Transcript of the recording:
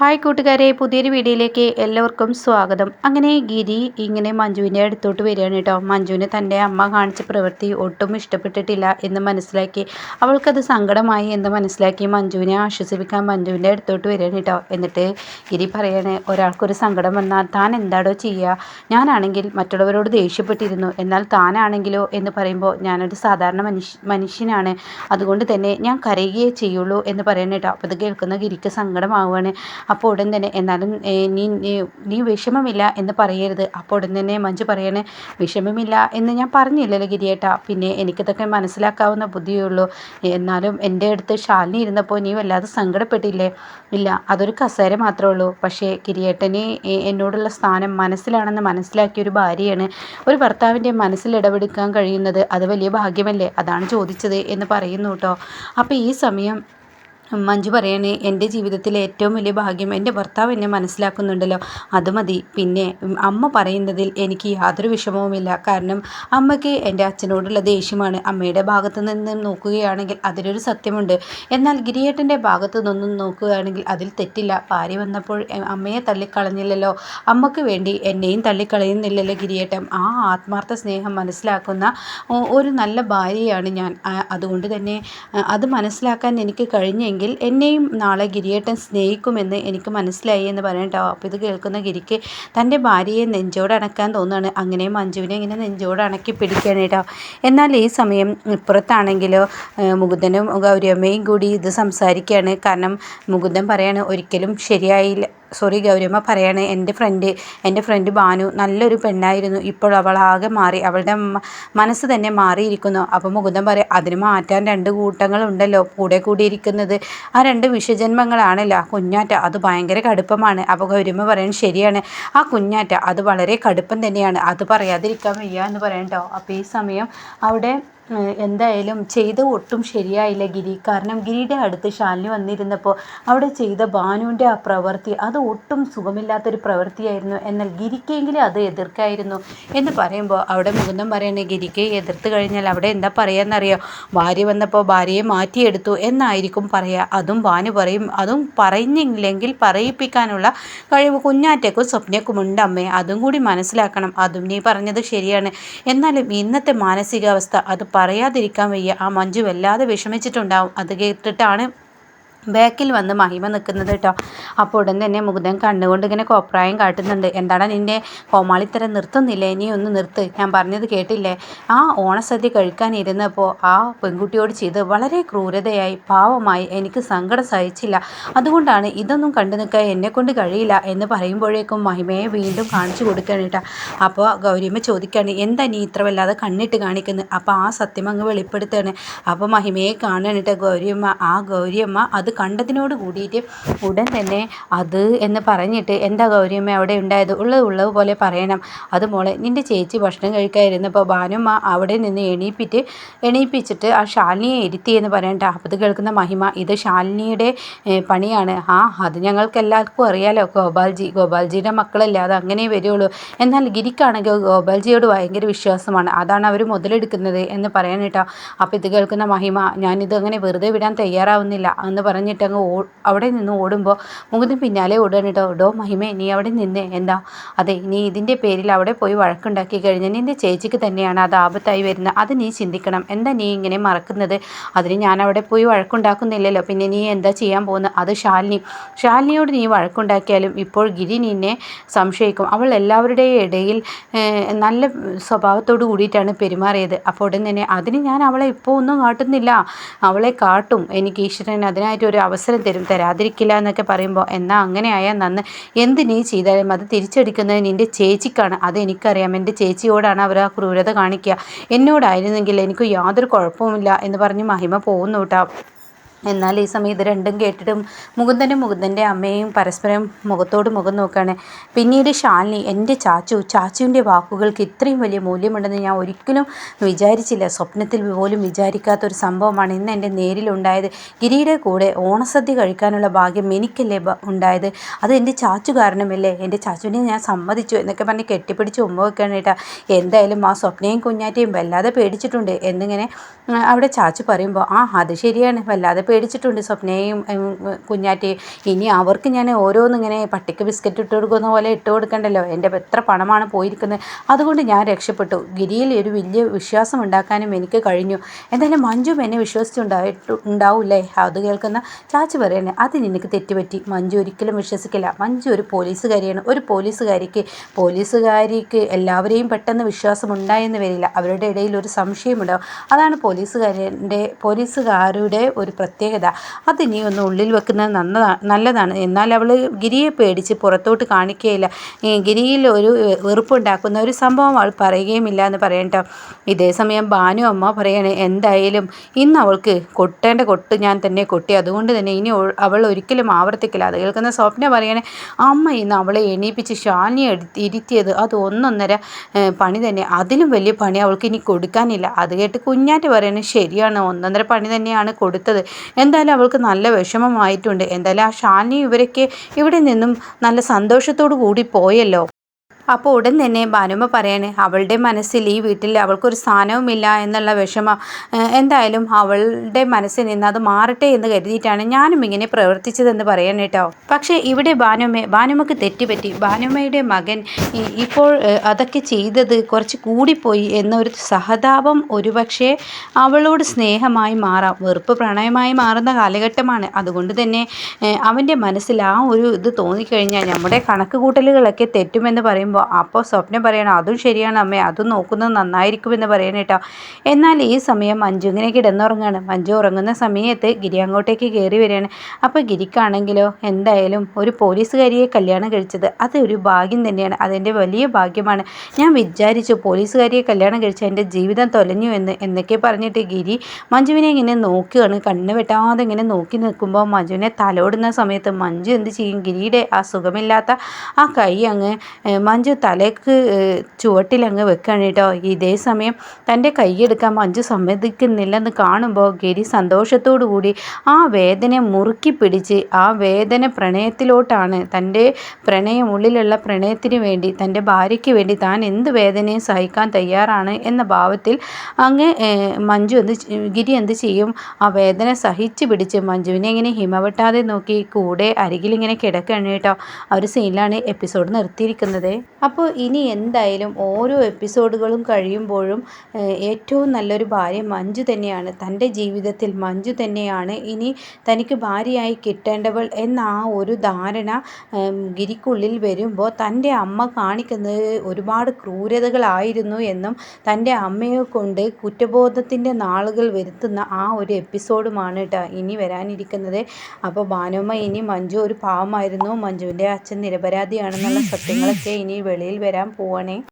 Hi കൂട്ടുകാരെ പുതിയൊരു വീഡിയോയിലേക്ക് എല്ലാവർക്കും സ്വാഗതം. അങ്ങനെ ഗിരി ഇങ്ങനെ മഞ്ജുവിന്റെ അടുത്തോട്ട് വരികയാണ് കേട്ടോ. മഞ്ജുവിന് തന്റെ അമ്മ കാണിച്ച പ്രവൃത്തി ഒട്ടും ഇഷ്ടപ്പെട്ടിട്ടില്ല എന്ന് മനസ്സിലാക്കി. അവൾക്കത് സങ്കടമായി എന്ന് മനസ്സിലാക്കി മഞ്ജുവിനെ ആശ്വസിപ്പിക്കാൻ മഞ്ജുവിന്റെ അടുത്തോട്ട് വരികയാണ് കേട്ടോ. എന്നിട്ട് ഗിരി പറയാണ് ഒരാൾക്കൊരു സങ്കടം വന്നാൽ താൻ എന്താടോ ചെയ്യുക? ഞാനാണെങ്കിൽ മറ്റുള്ളവരോട് ദേഷ്യപ്പെട്ടിരുന്നു. എന്നാൽ താനാണെങ്കിലോ? എന്ന് പറയുമ്പോൾ ഞാനൊരു സാധാരണ മനുഷ്യ മനുഷ്യനാണ്. അതുകൊണ്ട് തന്നെ ഞാൻ കരയുകയേ ചെയ്യുള്ളൂ എന്ന് പറയണേട്ടോ അപ്പോൾ ഇത് കേൾക്കുന്ന ഗിരിക്ക് സങ്കടമാവുകയാണ്. അപ്പോൾ ഉടൻ തന്നെ എന്നാലും നീ നീ വിഷമമില്ല എന്ന് പറയരുത്. അപ്പോൾ ഉടൻ തന്നെ മഞ്ജു പറയണേ വിഷമമില്ല എന്ന് ഞാൻ പറഞ്ഞില്ലല്ലോ ഗിരിയേട്ടാ. പിന്നെ എനിക്കിതൊക്കെ മനസ്സിലാക്കാവുന്ന ബുദ്ധിയുള്ളൂ എന്നാലും എന്റെ അടുത്ത് ശാലിനി ഇരുന്നപ്പോൾ നീ വല്ലാതെ സങ്കടപ്പെട്ടില്ലേ? ഇല്ല അതൊരു കസേര മാത്രമേ ഉള്ളൂ. പക്ഷേ ഗിരിയേട്ടന് എന്നോടുള്ള സ്ഥാനം മനസ്സിലാണെന്ന് മനസ്സിലാക്കിയ ഒരു ഭാര്യയാണ് ഒരു ഭർത്താവിന്റെ മനസ്സിൽ ഇടപെടുക്കാൻ കഴിയുന്നത്. അത് വലിയ ഭാഗ്യമല്ലേ? അതാണ് ചോദിച്ചത് എന്ന് പറയുന്നു കേട്ടോ. അപ്പോൾ ഈ സമയം മഞ്ജു പറയണേ എന്റെ ജീവിതത്തിലെ ഏറ്റവും വലിയ ഭാഗ്യം എന്റെ ഭർത്താവ് എന്നെ മനസ്സിലാക്കുന്നുണ്ടല്ലോ. അത് മതി. പിന്നെ അമ്മ പറയുന്നതിൽ എനിക്ക് യാതൊരു വിഷമവുമില്ല. കാരണം അമ്മയ്ക്ക് എന്റെ അച്ഛനോടുള്ള ദേഷ്യമാണ്. അമ്മയുടെ ഭാഗത്തു നിന്ന് നോക്കുകയാണെങ്കിൽ അതിലൊരു സത്യമുണ്ട്. എന്നാൽ ഗിരിയേട്ടന്റെ ഭാഗത്തു നിന്നും നോക്കുകയാണെങ്കിൽ അതിൽ തെറ്റില്ല. ഭാര്യ വന്നപ്പോൾ അമ്മയെ തള്ളിക്കളഞ്ഞില്ലല്ലോ. അമ്മയ്ക്ക് വേണ്ടി എന്നെയും തള്ളിക്കളയുന്നില്ലല്ലോ ഗിരിയേട്ടൻ. ആ ആത്മാർത്ഥ സ്നേഹം മനസ്സിലാക്കുന്ന ഒരു നല്ല ഭാര്യയാണ് ഞാൻ. അതുകൊണ്ട് തന്നെ അത് മനസ്സിലാക്കാൻ എനിക്ക് കഴിഞ്ഞെങ്കിൽ എങ്കിൽ എന്നെയും നാളെ ഗിരിയേട്ടൻ സ്നേഹിക്കുമെന്ന് എനിക്ക് മനസ്സിലായി എന്ന് പറയട്ടോ അപ്പോൾ ഇത് കേൾക്കുന്ന ഗിരിക്ക് തന്റെ ഭാര്യയെ നെഞ്ചോട് അണക്കാൻ തോന്നുകയാണ്. അങ്ങനെ മഞ്ജുവിനെ ഇങ്ങനെ നെഞ്ചോടണക്കി പിടിക്കുകയാണ് കേട്ടോ. എന്നാൽ ഈ സമയം ഇപ്പുറത്താണെങ്കിലോ മുകുന്ദനും ഗൗരിയമ്മയും കൂടി ഇത് സംസാരിക്കുകയാണ്. കാരണം മുകുന്ദൻ പറയാണ് ഒരിക്കലും ശരിയായില്ല സോറി ഗൗരിയമ്മ പറയാണ് എന്റെ ഫ്രണ്ട് എന്റെ ഫ്രണ്ട് ബാനു നല്ലൊരു പെണ്ണായിരുന്നു. ഇപ്പോൾ അവൾ ആകെ മാറി അവളുടെ മനസ്സ് തന്നെ മാറിയിരിക്കുന്നു. അപ്പോൾ മുകുന്ദൻ പറയും അതിന് മാറ്റാൻ രണ്ട് കൂട്ടങ്ങളുണ്ടല്ലോ കൂടെ കൂടിയിരിക്കുന്നത്. ആ രണ്ട് വിഷജന്മങ്ങളാണല്ലോ ആ കുഞ്ഞാറ്റ അത് ഭയങ്കര കടുപ്പമാണ്. അപ്പോൾ ഗൗരിയമ്മ പറയുന്നത് ശരിയാണ്. ആ കുഞ്ഞാറ്റ അത് വളരെ കടുപ്പം തന്നെയാണ്. അത് പറയാതിരിക്കാൻ വയ്യ എന്ന് പറയണ്ടോ അപ്പോൾ ഈ സമയം അവിടെ എന്തായാലും ചെയ്ത ഒട്ടും ശരിയായില്ല ഗിരി. കാരണം ഗിരിയുടെ അടുത്ത് ശാലിനി വന്നിരുന്നപ്പോൾ അവിടെ ചെയ്ത ഭാനുവിന്റെ ആ പ്രവൃത്തി അത് ഒട്ടും സുഖമില്ലാത്തൊരു പ്രവൃത്തിയായിരുന്നു. എന്നാൽ ഗിരിക്കെങ്കിലും അത് എതിർക്കായിരുന്നു എന്ന് പറയുമ്പോൾ അവിടെ മുകുന്ദം പറയണേ ഗിരിക്ക് എതിർത്ത് കഴിഞ്ഞാൽ അവിടെ എന്താ പറയുകയെന്നറിയോ ഭാര്യ വന്നപ്പോൾ ഭാര്യയെ മാറ്റിയെടുത്തു എന്നായിരിക്കും പറയുക അതും ഭാനു പറയും അതും പറഞ്ഞില്ലെങ്കിൽ പറയിപ്പിക്കാനുള്ള കഴിവ് കുഞ്ഞാറ്റക്കും സ്വപ്നക്കുമുണ്ട് അമ്മേ. അതും കൂടി മനസ്സിലാക്കണം. അതും നീ പറഞ്ഞത് ശരിയാണ്. എന്നാലും ഇന്നത്തെ മാനസികാവസ്ഥ അത് പറയാതിരിക്കാൻ വയ്യ. ആ മഞ്ജു വല്ലാതെ വിഷമിച്ചിട്ടുണ്ടാവും. അത് കേട്ടിട്ടാണ് ബാക്കിൽ വന്ന് മഹിമ നിൽക്കുന്നത് കേട്ടോ. അപ്പോൾ ഉടൻ തന്നെ മുകുന്ദൻ കണ്ണുകൊണ്ട് ഇങ്ങനെ കോപ്രായം കാട്ടുന്നുണ്ട്. എന്താണ് നിന്റെ കോമാളിത്തരം നിർത്തുന്നില്ലേ? നീ ഒന്ന് നിർത്ത്. ഞാൻ പറഞ്ഞത് കേട്ടില്ലേ? ആ ഓണസദ്യ കഴിക്കാനിരുന്നപ്പോൾ ആ പെൺകുട്ടിയോട് ചെയ്ത് വളരെ ക്രൂരതയായി. പാവമായി. എനിക്ക് സങ്കടം സഹിച്ചില്ല. അതുകൊണ്ടാണ് ഇതൊന്നും കണ്ടു നിൽക്കാൻ എന്നെക്കൊണ്ട് കഴിയില്ല എന്ന് പറയുമ്പോഴേക്കും മഹിമയെ വീണ്ടും കാണിച്ചു കൊടുക്കുകയാണ് കേട്ടോ. അപ്പോൾ ഗൗരിയമ്മ ചോദിക്കുകയാണ് എന്താ നീ ഇത്ര വല്ലാതെ കണ്ണിട്ട് കാണിക്കുന്നത് അപ്പോൾ ആ സത്യം അങ്ങ് വെളിപ്പെടുത്തുകയാണ്. അപ്പോൾ മഹിമയെ കാണുകയാണ് കേട്ടോ ഗൗരിയമ്മ. ആ ഗൗരിയമ്മ അത് കണ്ടതിനോട് കൂടിയിട്ട് ഉടൻ തന്നെ അത് എന്ന് പറഞ്ഞിട്ട് എന്താ ഗൗരിയമ്മ അവിടെ ഉണ്ടായത്? ഉള്ളത് ഉള്ളത് പോലെ പറയണം. അത് മോളെ നിന്റെ ചേച്ചി ഭക്ഷണം കഴിക്കാതിരുന്നപ്പോൾ ഭാനുമ്മ അവിടെ നിന്ന് എണീപ്പിച്ച് എണീപ്പിച്ചിട്ട് ആ ശാലിനിയെ ഇരുത്തി എന്ന് പറയണ്ട അപ്പത് കേൾക്കുന്ന മഹിമ ഇത് ശാലിനിയുടെ പണിയാണ്. ആ അത് ഞങ്ങൾക്ക് എല്ലാവർക്കും അറിയാലോ. ഗോപാൽജി ഗോപാൽജിയുടെ മക്കളല്ലേ അത് അങ്ങനെ വരികയുള്ളൂ എന്നാൽ ഗിരിക്കാണെങ്കിൽ ഗോപാൽജിയോട് ഭയങ്കര വിശ്വാസമാണ്. അതാണ് അവർ മുതലെടുക്കുന്നത് എന്ന് പറയാൻ കേട്ടോ. അപ്പോൾ ഇത് കേൾക്കുന്ന മഹിമ ഞാനിത് അങ്ങനെ വെറുതെ വിടാൻ തയ്യാറാവുന്നില്ല എന്ന് പറഞ്ഞ് പറഞ്ഞിട്ട് അങ്ങ് ഓ അവിടെ നിന്ന് ഓടുമ്പോൾ മുകുന്ദൻ പിന്നാലെ ഓടുകയാണ് കേട്ടോ ഡോ മഹിമേ നീ അവിടെ നിന്ന്. എന്താ? അതെ നീ ഇതിന്റെ പേരിൽ അവിടെ പോയി വഴക്കുണ്ടാക്കി കഴിഞ്ഞാൽ നിന്റെ ചേച്ചിക്ക് തന്നെയാണ് അത് ആപത്തായി വരുന്നത്. അത് നീ ചിന്തിക്കണം. എന്താ നീ ഇങ്ങനെ മറക്കുന്നത്? അതിന് ഞാൻ അവിടെ പോയി വഴക്കുണ്ടാക്കുന്നില്ലല്ലോ. പിന്നെ നീ എന്താ ചെയ്യാൻ പോകുന്നത്? അത് ശാലിനി. ശാലിനിയോട് നീ വഴക്കുണ്ടാക്കിയാലും ഇപ്പോൾ ഗിരി നിന്നെ സംശയിക്കും. അവൾ എല്ലാവരുടെയും ഇടയിൽ നല്ല സ്വഭാവത്തോട് കൂടിയിട്ടാണ് പെരുമാറിയത്. അപ്പോൾ ഉടൻ തന്നെ അതിന് ഞാൻ അവളെ ഇപ്പോൾ ഒന്നും കാട്ടുന്നില്ല. അവളെ കാട്ടും. എനിക്ക് ഈശ്വരൻ അതിനായിട്ട് ഒരു അവസരം തരും തരാതിരിക്കില്ല എന്നൊക്കെ പറയുമ്പോൾ എന്നാൽ അങ്ങനെ ആയാൽ നന്ന് എന്ത് നീ ചെയ്താലും അത് തിരിച്ചെടുക്കുന്നത് നിന്റെ ചേച്ചിക്കാണ്. അത് എനിക്കറിയാം. എന്റെ ചേച്ചിയോടാണ് അവർ ആ ക്രൂരത കാണിക്കുക. എന്നോടായിരുന്നെങ്കിൽ എനിക്ക് യാതൊരു കുഴപ്പവുമില്ല എന്ന് പറഞ്ഞ് മഹിമ പോകുന്നു കേട്ടോ. എന്നാൽ ഈ സമയം ഇത് രണ്ടും കേട്ടിട്ടും മുകുന്ദനും മുകുന്ദന്റെ അമ്മയും പരസ്പരം മുഖത്തോട് മുഖം നോക്കുകയാണ്. പിന്നീട് ശാലിനി എന്റെ ചാച്ചു ചാച്ചുവിന്റെ വാക്കുകൾക്ക് ഇത്രയും വലിയ മൂല്യമുണ്ടെന്ന് ഞാൻ ഒരിക്കലും വിചാരിച്ചില്ല. സ്വപ്നത്തിൽ പോലും വിചാരിക്കാത്ത ഒരു സംഭവമാണ് ഇന്ന് എന്റെ നേരിലുണ്ടായത്. ഗിരിയുടെ കൂടെ ഓണസദ്യ കഴിക്കാനുള്ള ഭാഗ്യം എനിക്കല്ലേ ഉണ്ടായത്? അത് എന്റെ ചാച്ചു കാരണമല്ലേ? എന്റെ ചാച്ചുവിനെ ഞാൻ സമ്മതിച്ചു എന്നൊക്കെ പറഞ്ഞ് കെട്ടിപ്പിടിച്ച് ഉമ്മ വെക്കുകയാണ് കേട്ടാ എന്തായാലും ആ സ്വപ്നയും കുഞ്ഞാറ്റയും വല്ലാതെ പേടിച്ചിട്ടുണ്ട് എന്നിങ്ങനെ അവിടെ ചാച്ചു പറയുമ്പോൾ ആ അത് ശരിയാണ്. വല്ലാതെ പേടിച്ചിട്ടുണ്ട് സ്വപ്നയും കുഞ്ഞാറ്റയും ഇനി അവർക്ക് ഞാൻ ഓരോന്നിങ്ങനെ പട്ടിക്ക് ബിസ്ക്കറ്റ് ഇട്ട് കൊടുക്കുന്ന പോലെ ഇട്ട് കൊടുക്കണ്ടല്ലോ? എന്റെ എത്ര പണമാണ് പോയിരിക്കുന്നത്? അതുകൊണ്ട് ഞാൻ രക്ഷപ്പെട്ടു. ഗിരിയിൽ ഒരു വലിയ വിശ്വാസം ഉണ്ടാക്കാനും എനിക്ക് കഴിഞ്ഞു. എന്തായാലും മഞ്ജും എന്നെ വിശ്വസിച്ചുണ്ടായിട്ട് ഉണ്ടാവില്ലേ? അത് കേൾക്കുന്ന ചാച്ചി പറയണേ അത് നിനക്ക് തെറ്റുപറ്റി. മഞ്ജു ഒരിക്കലും വിശ്വസിക്കില്ല. മഞ്ജു ഒരു പോലീസുകാരിയാണ്. ഒരു പോലീസുകാരിക്ക് പോലീസുകാരിക്ക് എല്ലാവരെയും പെട്ടെന്ന് വിശ്വാസം ഉണ്ടായെന്ന് വരില്ല. അവരുടെ ഇടയിൽ ഒരു സംശയമുണ്ടാവും. അതാണ് പോലീസുകാരന്റെ പോലീസുകാരുടെ ഒരു പ്രത്യേകത. അത് നീ ഒന്ന് ഉള്ളിൽ വെക്കുന്നത് നന്നതാണ് നല്ലതാണ്. എന്നാൽ അവൾ ഗിരിയെ പേടിച്ച് പുറത്തോട്ട് കാണിക്കുകയില്ല ഗിരിയിൽ ഒരു വെറുപ്പുണ്ടാക്കുന്ന ഒരു സംഭവം അവൾ പറയുകയുമില്ല എന്ന് പറയട്ടോ ഇതേസമയം ഭാനു അമ്മ പറയണേ എന്തായാലും ഇന്ന് അവൾക്ക് കൊട്ടേണ്ട കൊട്ട് ഞാൻ തന്നെ കൊട്ടി. അതുകൊണ്ട് തന്നെ ഇനി അവൾ ഒരിക്കലും ആവർത്തിക്കില്ല. അത് കേൾക്കുന്ന സ്വപ്ന പറയണേ അമ്മ ഇന്ന് അവളെ എണീപ്പിച്ച് ഷാനി ഇരുത്തിയത് അത് ഒന്നൊന്നര പണി തന്നെ. അതിലും വലിയ പണി അവൾക്ക് ഇനി കൊടുക്കാനില്ല. അത് കേട്ട് കുഞ്ഞാറ്റ് പറയണേ ശരിയാണ്. ഒന്നൊന്നര പണി തന്നെയാണ് കൊടുത്തത്. എന്തായാലും അവൾക്ക് നല്ല വിഷമമായിട്ടുണ്ട്. എന്തായാലും ആ ഷാനി ഇവരൊക്കെ ഇവിടെ നിന്നും നല്ല സന്തോഷത്തോടു കൂടി പോയല്ലോ. അപ്പോൾ ഉടൻ തന്നെ ഭാനുമ പറയാണ് അവളുടെ മനസ്സിൽ ഈ വീട്ടിൽ അവൾക്കൊരു സ്ഥാനവുമില്ല എന്നുള്ള വിഷമം. എന്തായാലും അവളുടെ മനസ്സിൽ നിന്ന് അത് മാറട്ടെ എന്ന് കരുതിയിട്ടാണ് ഞാനും ഇങ്ങനെ പ്രവർത്തിച്ചതെന്ന് പറയാൻ കേട്ടോ. പക്ഷേ ഇവിടെ ഭാനുമ ഭാനുമക്ക് തെറ്റുപറ്റി. ഭാനുമയുടെ മകൻ ഇപ്പോൾ അതൊക്കെ ചെയ്തത് കുറച്ച് കൂടിപ്പോയി എന്നൊരു സഹതാപം ഒരുപക്ഷെ അവളോട് സ്നേഹമായി മാറാം. വെറുപ്പ് പ്രണയമായി മാറുന്ന കാലഘട്ടമാണ്. അതുകൊണ്ട് തന്നെ അവന്റെ മനസ്സിൽ ആ ഒരു ഇത് തോന്നിക്കഴിഞ്ഞാൽ നമ്മുടെ കണക്ക് കൂട്ടലുകളൊക്കെ തെറ്റുമെന്ന് പറയുമ്പോൾ പറയുമ്പോൾ അപ്പോൾ സ്വപ്നം പറയണം അതും ശരിയാണ് അമ്മേ അതും നോക്കുന്നത് നന്നായിരിക്കുമെന്ന് പറയണം കേട്ടോ എന്നാൽ ഈ സമയം മഞ്ജു ഇങ്ങനെ കിടന്നുറങ്ങാണ്. മഞ്ജു ഉറങ്ങുന്ന സമയത്ത് ഗിരി അങ്ങോട്ടേക്ക് കയറി വരികയാണ്. അപ്പോൾ ഗിരിക്കാണെങ്കിലോ എന്തായാലും ഒരു പോലീസുകാരിയെ കല്യാണം കഴിച്ചത് അതൊരു ഭാഗ്യം തന്നെയാണ്. അതെന്റെ വലിയ ഭാഗ്യമാണ്. ഞാൻ വിചാരിച്ചു പോലീസുകാരിയെ കല്യാണം കഴിച്ച എന്റെ ജീവിതം തൊലഞ്ഞു എന്ന് എന്നൊക്കെ പറഞ്ഞിട്ട് ഗിരി മഞ്ജുവിനെ ഇങ്ങനെ നോക്കുകയാണ്. കണ്ണ് വെട്ടാതെ ഇങ്ങനെ നോക്കി നിൽക്കുമ്പോൾ മഞ്ജുവിനെ തലോടുന്ന സമയത്ത് മഞ്ജു എന്ത് ചെയ്യും? ഗിരിയുടെ ആ സുഖമില്ലാത്ത ആ കൈ അങ്ങ് മഞ്ജു മഞ്ജു തലക്ക് ചുവട്ടിലങ്ങ് വെക്കുകയാണ് കേട്ടോ. ഇതേ സമയം തന്റെ കൈയെടുക്കാൻ മഞ്ജു സമ്മതിക്കുന്നില്ലെന്ന് കാണുമ്പോൾ ഗിരി സന്തോഷത്തോടു കൂടി ആ വേദന മുറുക്കി പിടിച്ച് ആ വേദന പ്രണയത്തിലോട്ടാണ്. തന്റെ പ്രണയം ഉള്ളിലുള്ള പ്രണയത്തിന് വേണ്ടി തന്റെ ഭാര്യയ്ക്ക് വേണ്ടി താൻ എന്ത് വേദനയും സഹിക്കാൻ തയ്യാറാണ് എന്ന ഭാവത്തിൽ അങ്ങ് മഞ്ജു എന്ത് ഗിരി എന്ത് ചെയ്യും? ആ വേദന സഹിച്ചു പിടിച്ച് മഞ്ജുവിനെ ഇങ്ങനെ ഹിമവെട്ടാതെ നോക്കി കൂടെ അരികിലിങ്ങനെ കേട്ടോ. ആ ഒരു സീനിലാണ് എപ്പിസോഡ് നിർത്തിയിരിക്കുന്നത്. അപ്പോൾ ഇനി എന്തായാലും ഓരോ എപ്പിസോഡുകളും കഴിയുമ്പോഴും ഏറ്റവും നല്ലൊരു ഭാര്യ മഞ്ജു തന്നെയാണ്. തന്റെ ജീവിതത്തിൽ മഞ്ജു തന്നെയാണ്. ഇനി തനിക്ക് ഭാര്യയായി കിട്ടേണ്ടവൾ എന്ന ആ ഒരു ധാരണ ഗിരിക്കുള്ളിൽ വരുമ്പോൾ തന്റെ അമ്മ കാണിക്കുന്നത് ഒരുപാട് ക്രൂരതകളായിരുന്നു എന്നും തന്റെ അമ്മയെ കൊണ്ട് കുറ്റബോധത്തിന്റെ നാളുകൾ വരുത്തുന്ന ആ ഒരു എപ്പിസോഡുമാണ് കേട്ടോ ഇനി വരാനിരിക്കുന്നത്. അപ്പോൾ ഭാനുമ്മ ഇനി മഞ്ജു ഒരു പാവമായിരുന്നു. മഞ്ജുവിന്റെ അച്ഛൻ നിരപരാധിയാണെന്നുള്ള സത്യങ്ങളൊക്കെ ഇനി വെളിയിൽ വരാൻ പോവണേ.